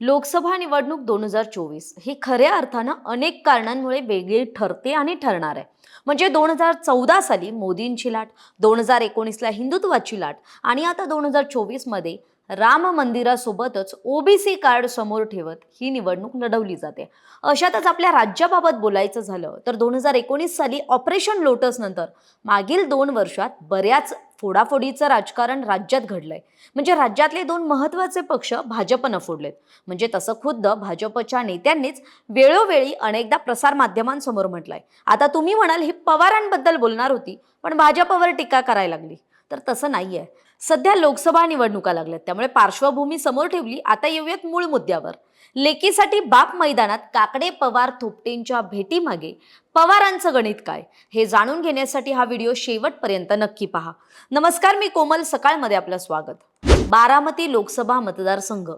लोकसभा निवडणूक दोन हजार चोवीस. ही खऱ्या अर्थानं अनेक कारणांमुळे वेगळी ठरते आणि ठरणार आहे. म्हणजे दोन हजार चौदा साली मोदींची लाट दोन हजार एकोणीसला हिंदुत्वाची लाट आणि आता दोन हजार चोवीसमध्ये राम मंदिरासोबतच ओबीसी कार्ड समोर ठेवत ही निवडणूक लढवली जाते. अशातच आपल्या राज्याबाबत बोलायचं झालं तर दोन हजार एकोणीस साली ऑपरेशन लोटस नंतर मागील दोन वर्षात बऱ्याच फोडाफोडीचं राजकारण राज्यात घडलंय. म्हणजे राज्यातले दोन महत्त्वाचे पक्ष भाजपनं फोडलेत. म्हणजे तसं खुद्द भाजपच्या नेत्यांनीच वेळोवेळी अनेकदा प्रसारमाध्यमांसमोर म्हटलंय. आता तुम्ही म्हणाल ही पवारांबद्दल बोलणार होती पण भाजपवर टीका करायला लागली. तर तसं नाहीये. सध्या लोकसभा निवडणुका लागल्यात त्यामुळे पार्श्वभूमी समोर ठेवली. आता येऊयात मूळ मुद्द्यावर. लेकीसाठी बाप मैदानात काकडे पवार थोपटेंच्या भेटीमागे पवारांचं गणित काय? हे जाणून घेण्यासाठी हा व्हिडिओ शेवटपर्यंत नक्की पहा. नमस्कार मी कोमल. सकाळमध्ये आपलं स्वागत. बारामती लोकसभा मतदारसंघ.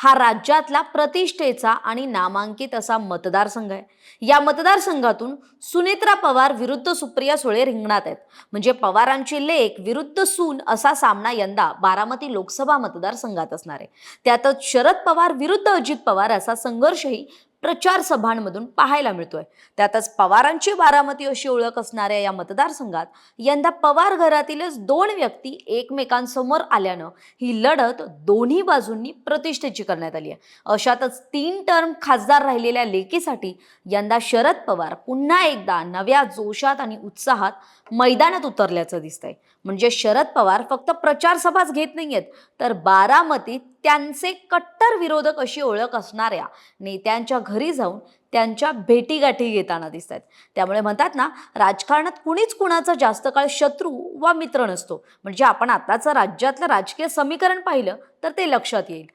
हा राज्यातला प्रतिष्ठेचा आणि नामांकित असा मतदारसंघ आहे. या मतदारसंघातून सुनेत्रा पवार विरुद्ध सुप्रिया सुळे रिंगणात आहेत. म्हणजे पवारांची लेख विरुद्ध सून असा सामना यंदा बारामती लोकसभा मतदारसंघात असणार आहे. त्यातच शरद पवार विरुद्ध अजित पवार असा संघर्षही प्रचार सभांमधून पाहायला मिळतोय. त्यातच पवारांची बारामती अशी ओळख असणाऱ्या या मतदारसंघात यंदा पवार घरातीलच दोन व्यक्ती एकमेकांसमोर आल्यानं ही लढत दोन्ही बाजूंनी प्रतिष्ठेची करण्यात आली आहे. अशातच तीन टर्म खासदार राहिलेल्या लेकीसाठी यंदा शरद पवार पुन्हा एकदा नव्या जोशात आणि उत्साहात मैदानात उतरल्याचं दिसतंय. म्हणजे शरद पवार फक्त प्रचारसभाच घेत घेत नाहीयेत तर बारामतीत त्यांचे कट्टर विरोधक अशी ओळख असणाऱ्या नेत्यांच्या घरी जाऊन त्यांच्या भेटीगाठी घेताना दिसत आहेत त्यामुळे म्हणतात ना राजकारणात कुणीच कुणाचा जास्त काळ शत्रू वा मित्र नसतो. म्हणजे आपण आताचं राज्यातलं राजकीय समीकरण पाहिलं तर ते लक्षात येईल.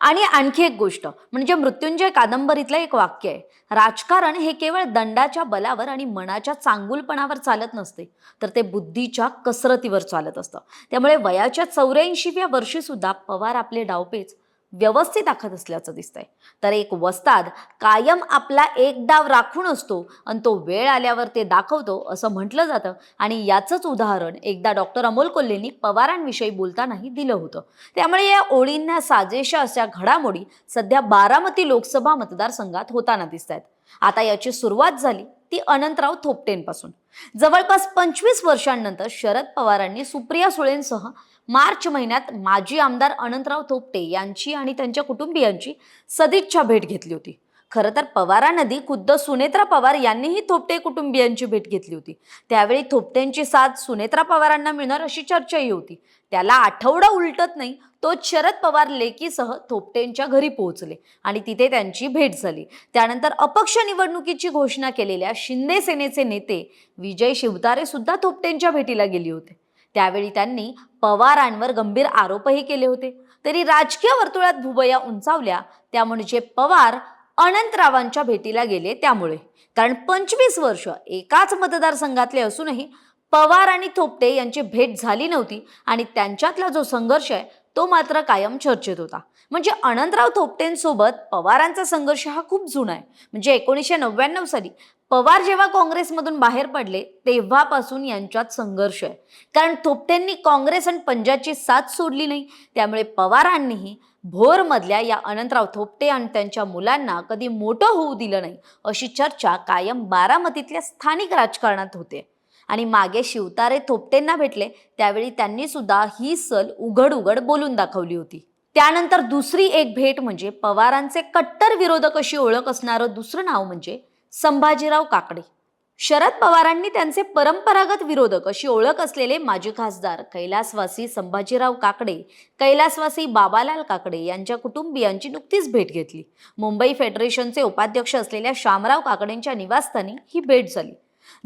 आणि आणखी एक गोष्ट म्हणजे मृत्युंजय कादंबरीतलं एक वाक्य आहे. राजकारण हे केवळ दंडाच्या बलावर आणि मनाच्या चांगुलपणावर चालत नसते तर ते बुद्धीच्या कसरतीवर चालत असतं. त्यामुळे वयाच्या चौऱ्याऐंशीव्या वर्षी सुद्धा पवार आपले डावपेच व्यवस्थित आखत असल्याचं दिसतंय. तर एक वस्ताद कायम आपला एक डाव राखून असतो आणि तो वेळ आल्यावर ते दाखवतो असं म्हटलं जातं. आणि याचंच उदाहरण एकदा डॉक्टर अमोल कोल्हेंनी पवारांविषयी बोलतानाही दिलं होतं. त्यामुळे या ओळींना साजेशा अशा घडामोडी सध्या बारामती लोकसभा मतदारसंघात होताना दिसत आहेत आता याची सुरुवात झाली ती अनंतराव थोपटेंपासून. जवळपास पंचवीस वर्षांनंतर शरद पवारांनी सुप्रिया सुळेंसह मार्च महिन्यात माजी आमदार अनंतराव थोपटे यांची आणि त्यांच्या कुटुंबियांची सदिच्छा भेट घेतली होती. खरं तर पवारांआधी खुद्द सुनेत्रा पवार यांनीही थोपटे कुटुंबियांची भेट घेतली होती. त्यावेळी थोपटेंची साथ सुनेत्रा पवारांना मिळणार अशी चर्चाही होती. त्याला आठवडा उलटत नाही तो शरद पवार लेकीसह थोपटेंच्या घरी पोहोचले आणि तिथे त्यांची भेट झाली. त्यानंतर अपक्ष निवडणुकीची घोषणा केलेल्या शिंदे सेनेचे नेते विजय शिवतारे सुद्धा थोपटेंच्या भेटीला गेले होते. त्यावेळी त्यांनी पवारांवर गंभीर आरोपही केले होते. तरी राजकीय वर्तुळात भुबया उंचावल्या त्या म्हणजे पवार अनंतरावांच्या भेटीला गेले त्यामुळे. कारण पंचवीस वर्ष एकाच मतदारसंघातले असूनही पवार आणि थोपटे यांची भेट झाली नव्हती आणि त्यांच्यातला जो संघर्ष आहे तो मात्र कायम चर्चेत होता. म्हणजे अनंतराव थोपटेंसोबत पवारांचा संघर्ष हा खूप जुना आहे. म्हणजे एकोणीसशे नव्याण्णव साली पवार जेव्हा काँग्रेसमधून बाहेर पडले तेव्हापासून यांच्यात संघर्ष आहे. कारण थोपटेंनी काँग्रेस आणि पंजाबची साथ सोडली नाही. त्यामुळे पवारांनीही भोरमधल्या या अनंतराव थोपटे आणि त्यांच्या मुलांना कधी मोठं होऊ दिलं नाही अशी चर्चा कायम बारामतीतल्या स्थानिक राजकारणात होते. आणि मागे शिवतारे थोपटेंना भेटले त्यावेळी त्यांनी सुद्धा ही सल उघड उघड बोलून दाखवली होती. त्यानंतर दुसरी एक भेट म्हणजे पवारांचे कट्टर विरोधक अशी ओळख असणारं दुसरं नाव म्हणजे संभाजीराव काकडे. शरद पवारांनी त्यांचे परंपरागत विरोधक अशी ओळख असलेले माजी खासदार कैलासवासी संभाजीराव काकडे कैलासवासी बाबालाल काकडे यांच्या कुटुंबियांची नुकतीच भेट घेतली. मुंबई फेडरेशनचे उपाध्यक्ष असलेल्या शामराव काकडेंच्या निवासस्थानी ही भेट झाली.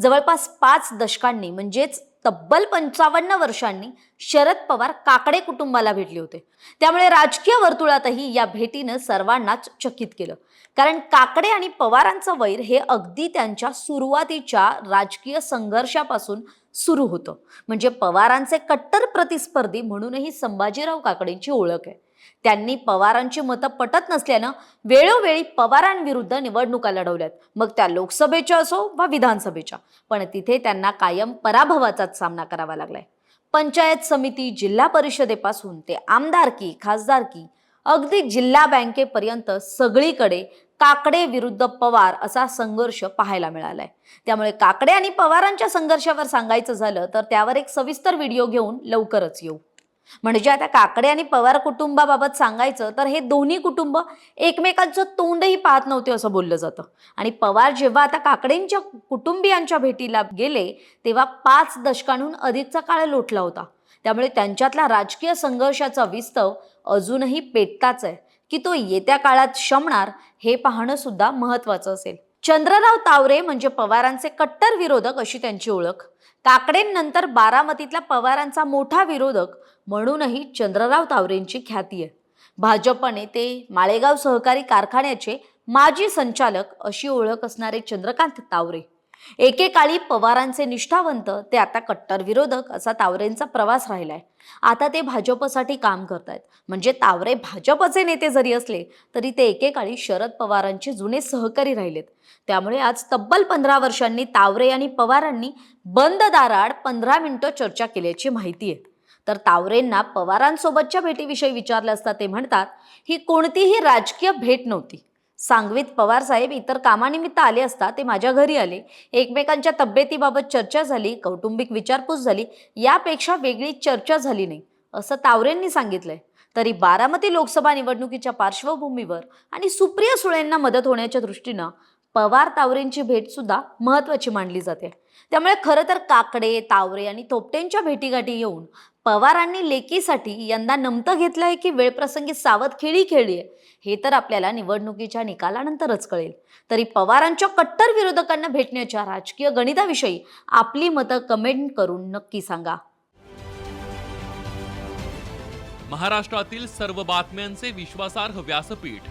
जवळपास पाच दशकांनी म्हणजेच तब्बल पंचावन्न वर्षांनी शरद पवार काकडे कुटुंबाला भेटले होते. त्यामुळे राजकीय वर्तुळातही या भेटीनं सर्वांनाच चकित केलं. कारण काकडे आणि पवारांचं वैर हे अगदी त्यांच्या सुरुवातीच्या राजकीय संघर्षापासून सुरू होतं. म्हणजे पवारांचे कट्टर प्रतिस्पर्धी म्हणूनही संभाजीराव काकडेंची ओळख आहे. त्यांनी पवारांची मतं पटत नसल्यानं वेळोवेळी पवारांविरुद्ध निवडणुका लढवल्यात. मग त्या लोकसभेच्या असो वा विधानसभेच्या. पण तिथे त्यांना कायम पराभवाचाच सामना करावा लागलाय. पंचायत समिती जिल्हा परिषदेपासून ते आमदारकी खासदारकी अगदी जिल्हा बँकेपर्यंत सगळीकडे काकडे विरुद्ध पवार असा संघर्ष पाहायला मिळालाय. त्यामुळे काकडे आणि पवारांच्या संघर्षावर सांगायचं झालं तर त्यावर एक सविस्तर व्हिडिओ घेऊन लवकरच येऊ. म्हणजे आता काकडे आणि पवार कुटुंबाबाबत सांगायचं तर हे दोन्ही कुटुंब एकमेकांचं तोंडही पाहत नव्हते असं बोललं जातं. आणि पवार जेव्हा आता काकडेंच्या कुटुंबियांच्या भेटीला गेले तेव्हा पाच दशकांहून अधिकचा काळ लोटला होता. त्यामुळे त्यांच्यातला राजकीय संघर्षाचा विस्तव अजूनही पेटताच आहे. की तो येत्या काळात शमणार हे पाहणं सुद्धा महत्वाचं असेल. चंद्रराव तावरे म्हणजे पवारांचे कट्टर विरोधक अशी त्यांची ओळख. काकडेंनंतर बारामतीतला पवारांचा मोठा विरोधक म्हणूनही चंद्रराव तावरेंची ख्याती आहे. भाजपने ते माळेगाव सहकारी कारखान्याचे माजी संचालक अशी ओळख असणारे चंद्रकांत तावरे. एकेकाळी पवारांचे निष्ठावंत ते आता कट्टर विरोधक असा तावरेंचा प्रवास राहिलाय. आता ते भाजपसाठी काम करतायत. म्हणजे तावरे भाजपचे नेते जरी असले तरी ते एकेकाळी शरद पवारांचे जुने सहकारी राहिलेत. त्यामुळे आज तब्बल पंधरा वर्षांनी तावरे आणि पवारांनी बंद दाराड पंधरा मिनिटं चर्चा केल्याची माहिती आहे. तर तावरेंना पवारांसोबतच्या भेटीविषयी विचारले असता ते म्हणतात ही कोणतीही राजकीय भेट नव्हती. सांगवीत पवार साहेब इतर कामानिमित्त आले असता ते माझ्या घरी आले. एकमेकांच्या तब्येतीबाबत चर्चा झाली कौटुंबिक विचारपूस झाली यापेक्षा वेगळी चर्चा झाली नाही असं तावरेंनी सांगितलंय. तरी बारामती लोकसभा निवडणुकीच्या पार्श्वभूमीवर आणि सुप्रिया सुळेंना मदत होण्याच्या दृष्टीनं पवार तावरेंची भेट सुद्धा महत्वाची मानली जाते. त्यामुळे खरं तर काकडे तावरे आणि थोपटेंच्या भेटीगाठी येऊन पवारांनी लेकीसाठी यंदा नमतं घेतलं आहे की वेळप्रसंगी सावध खेळी खेळली आहे हे तर आपल्याला निवडणुकीच्या निकालानंतरच कळेल. तरी पवारांच्या कट्टर विरोधकांना भेटण्याच्या राजकीय गणिताविषयी आपली मतं कमेंट करून नक्की सांगा. महाराष्ट्रातील सर्व बातम्यांचे विश्वासार्ह व्यासपीठ